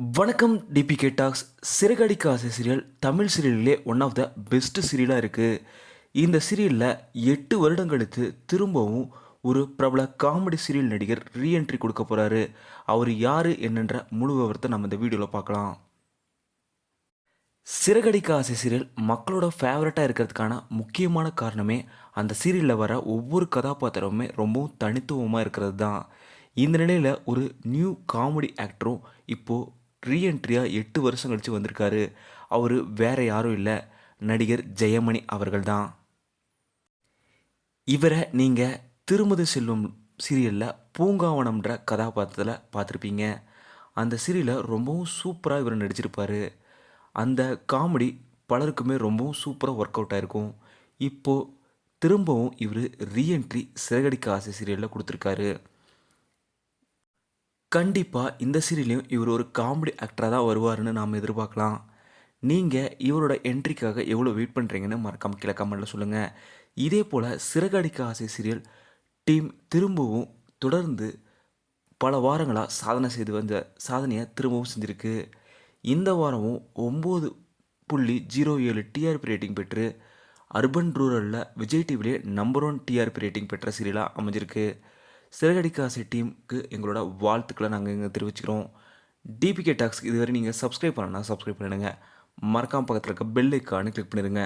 வணக்கம் TBK talks Siragadikka Aasai serial Tamil சீரியல்லே one of the best சீரியலாக இருக்குது இந்த சீரியலில் எட்டு வருடம் கழித்து திரும்பவும் ஒரு பிரபல காமெடி சீரியல் நடிகர் ரீஎன்ட்ரி கொடுக்க போகிறாரு அவர் யார் என்னன்ற முழு விவரத்தை நம்ம இந்த வீடியோவில் பார்க்கலாம். சிறகடிக்க ஆசை சீரியல் மக்களோட ஃபேவரட்டாக இருக்கிறதுக்கான முக்கியமான காரணமே அந்த சீரியலில் வர ஒவ்வொரு கதாபாத்திரமுமே ரொம்பவும் தனித்துவமாக இருக்கிறது தான் இந்த நிலையில் ஒரு நியூ காமெடி ஆக்டரும் இப்போது ரீஎன்ட்ரியாக எட்டு வருஷம் கழித்து வந்திருக்காரு. அவர் வேற யாரும் இல்லை. நடிகர் ஜெயமணி அவர்கள் தான் இவரை நீங்கள் திருமதி செல்வம் சீரியலில் பூங்காவனம்ன்ற கதாபாத்திரத்தில் பார்த்துருப்பீங்க. அந்த சீரியலில் ரொம்பவும் சூப்பராக இவர் நடிச்சிருப்பார். அந்த காமெடி பலருக்குமே ரொம்பவும் சூப்பராக ஒர்க் அவுட் இருக்கும் இப்போது திரும்பவும் இவர் ரீஎன்ட்ரி சிறகடிக்க ஆசை சீரியலில் கொடுத்துருக்காரு. கண்டிப்பாக இந்த சீரியலையும் இவர் ஒரு காமெடி ஆக்டராக தான் வருவாருன்னு நாம் எதிர்பார்க்கலாம். நீங்கள் இவரோட என்ட்ரிக்காக எவ்வளோ வெயிட் பண்ணுறீங்கன்னு மறக்காமல் கீழே கமெண்ட்டில் சொல்லுங்கள் இதே போல் சிறகடிக்க ஆசை சீரியல் டீம் திரும்பவும் தொடர்ந்து பல வாரங்களாக சாதனை செய்து வந்த சாதனையை திரும்பவும் செஞ்சுருக்கு. இந்த வாரமும் ஒம்பது புள்ளி ஜீரோ ஏழு டிஆர்பி ரேட்டிங் பெற்று அர்பன் ரூரலில் விஜய் டிவிலே நம்பர் ஒன் டிஆர்பி ரேட்டிங் பெற்ற சீரியலாக அமைஞ்சிருக்கு. சிறகடிக்க டீமுக்கு எங்களோட வாழ்த்துக்களை நாங்கள் இங்கே தெரிவிச்சுக்கிறோம். டிபிகே டாக்ஸ்க்கு இதுவரை நீங்கள் சப்ஸ்கிரைப் பண்ணனா சப்ஸ்கிரைப் பண்ணிடுங்க. மறக்காம பக்கத்தில் இருக்க பெல் ஐக்கானு கிளிக் பண்ணிடுங்க.